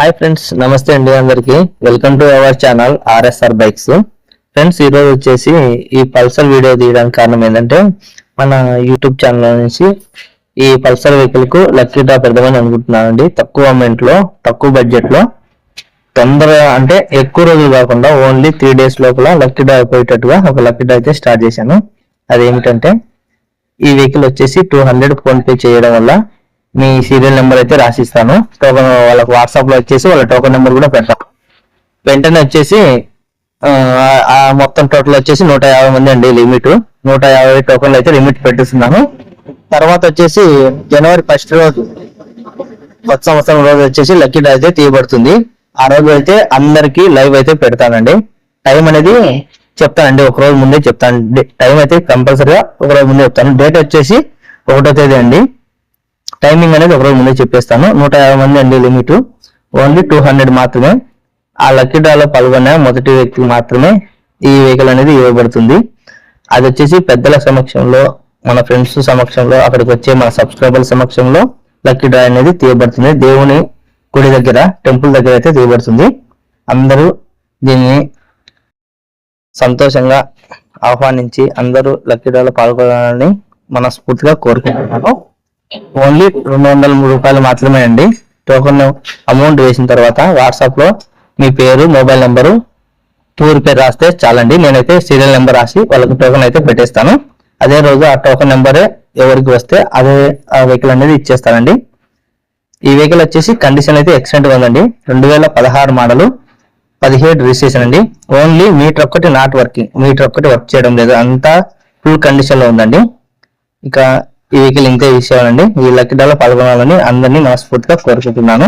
Hi friends నమస్తే అండి అందరికి. Welcome to our channel RSR bikes. Friends ఈరోజు వచ్చేసి ఈ పల్సర్ వీడియో తీయడానికి కారణం ఏంటంటే మన యూట్యూబ్ ఛానల్ నుంచి ఈ పల్సర్ వెహికల్కు లక్కీ డ్రా పెడదామని అనుకుంటున్నానండి. తక్కువ అమౌంట్లో తక్కువ బడ్జెట్లో తొందరగా అంటే ఎక్కువ రోజులు కాకుండా ఓన్లీ త్రీ డేస్ లోపల లక్కీ డ్రా అయిపోయేటట్టుగా ఒక లక్కీ డ్రా అయితే స్టార్ట్ చేశాను. అదేమిటంటే ఈ వెహికల్ వచ్చేసి టూ హండ్రెడ్ ఫోన్ పే చేయడం వల్ల మీ సీరియల్ నెంబర్ అయితే రాసిస్తాను. టోకన్ వాళ్ళకి వాట్సాప్లో వచ్చేసి వాళ్ళ టోకన్ నెంబర్ కూడా పెడతాను వెంటనే వచ్చేసి ఆ, మొత్తం టోటల్ వచ్చేసి నూట యాభై మంది అండి లిమిట్ నూట యాభై టోకన్లు అయితే లిమిట్ పెట్టిస్తున్నాను. తర్వాత వచ్చేసి జనవరి ఫస్ట్ రోజు కొత్త సంవత్సరం రోజు వచ్చేసి లక్కీ డ్రా అయితే తీయబడుతుంది. ఆ రోజు అయితే అందరికి లైవ్ అయితే పెడతానండి. టైం అనేది చెప్తానండి ఒక రోజు ముందే చెప్తాను. టైం అయితే కంపల్సరీగా ఒక రోజు ముందే చెప్తాను. డేట్ వచ్చేసి ఒకటో తేదీ అండి. టైమింగ్ అనేది ఒక రోజు ముందే చెప్పేస్తాను. నూట యాభై మంది అండి లిమిట్. ఓన్లీ టూ హండ్రెడ్ మాత్రమే. ఆ లక్కీ డ్రాలో పాల్గొన్న మొదటి వ్యక్తికి మాత్రమే ఈ వెహికల్ అనేది ఇవ్వబడుతుంది. అది వచ్చేసి పెద్దల సమక్షంలో మన ఫ్రెండ్స్ సమక్షంలో అక్కడికి వచ్చే మన సబ్స్క్రైబర్ల సమక్షంలో లక్కీ డ్రా అనేది తీయబడుతుంది. దేవుని గుడి దగ్గర టెంపుల్ దగ్గర అయితే తీయబడుతుంది. అందరూ దీన్ని సంతోషంగా ఆహ్వానించి అందరూ లక్కీ డ్రాలో పాల్గొనాలని మనస్ఫూర్తిగా కోరుకుంటున్నాను. ఓన్లీ రెండు వందల రూపాయలు మాత్రమే అండి. టోకన్ అమౌంట్ వేసిన తర్వాత వాట్సాప్లో మీ పేరు మొబైల్ నెంబరు టూర్ పేరు రాస్తే చాలండి. నేనైతే సీరియల్ నెంబర్ రాసి వాళ్ళకి టోకెన్ అయితే పెట్టేస్తాను. అదే రోజు ఆ టోకెన్ నెంబరే ఎవరికి వస్తే అదే ఆ వెహికల్ అనేది ఇచ్చేస్తానండి. ఈ వెహికల్ వచ్చేసి కండిషన్ అయితే ఎక్సలెంట్గా ఉందండి. రెండు వేల పదహారు మోడలు పదిహేడు రిజిస్ట్రేషన్ అండి. ఓన్లీ మీటర్ ఒక్కటి నాట్ వర్కింగ్ మీటర్ ఒక్కటి వర్క్ చేయడం లేదు. అంతా ఫుల్ కండిషన్లో ఉందండి. ఇక ఈ వెహికల్ ఇంకా యూస్ ఈ లక్కీ డాలో పాల్గొనాలని అందరినీ మనస్ఫూర్తిగా కోరుకుంటున్నాను.